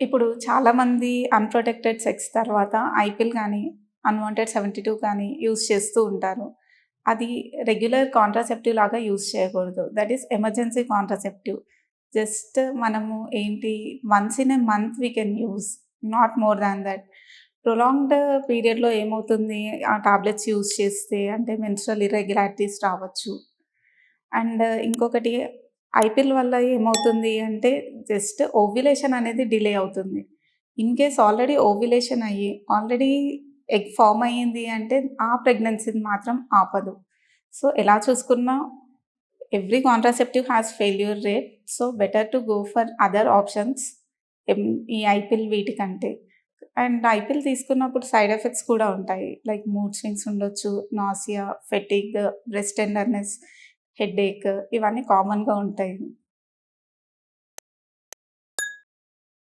ఇప్పుడు చాలామంది unprotected sex తర్వాత ఐపిల్ కానీ అన్‌వాంటెడ్ 72 కానీ యూజ్ చేస్తూ ఉంటారు. అది రెగ్యులర్ కాంట్రాసెప్టివ్ లాగా యూజ్ చేయకూడదు. That is emergency contraceptive. Just మనము ఏంటి once in a month we can use not more than that. Prolonged పీరియడ్‌లో ఏమవుతుంది ఆ టాబ్లెట్స్ యూజ్ చేస్తే అంటే మెన్స్ట్రల్ ఇర్రెగ్యులారిటీస్ రావచ్చు. అండ్ ఇంకొకటి ఐపీఎల్ వల్ల ఏమవుతుంది అంటే జస్ట్ ఓవ్యులేషన్ అనేది డిలే అవుతుంది. ఇన్ కేస్ ఆల్రెడీ ఓవ్యులేషన్ అయ్యి ఆల్రెడీ ఎగ్ ఫామ్ అయ్యింది అంటే ఆ ప్రెగ్నెన్సీని మాత్రం ఆపదు. సో ఎలా చూసుకున్నా every contraceptive has failure rate. So better to go for other options ఎం ఈ ఐపిల్ వీటికంటే. అండ్ ఐపీఎల్ తీసుకున్నప్పుడు సైడ్ ఎఫెక్ట్స్ కూడా ఉంటాయి. లైక్ మూడ్ స్వింగ్స్ ఉండొచ్చు, nausea, fatigue, breast tenderness, headache ఇవన్నీ కామన్‌గా ఉంటాయి.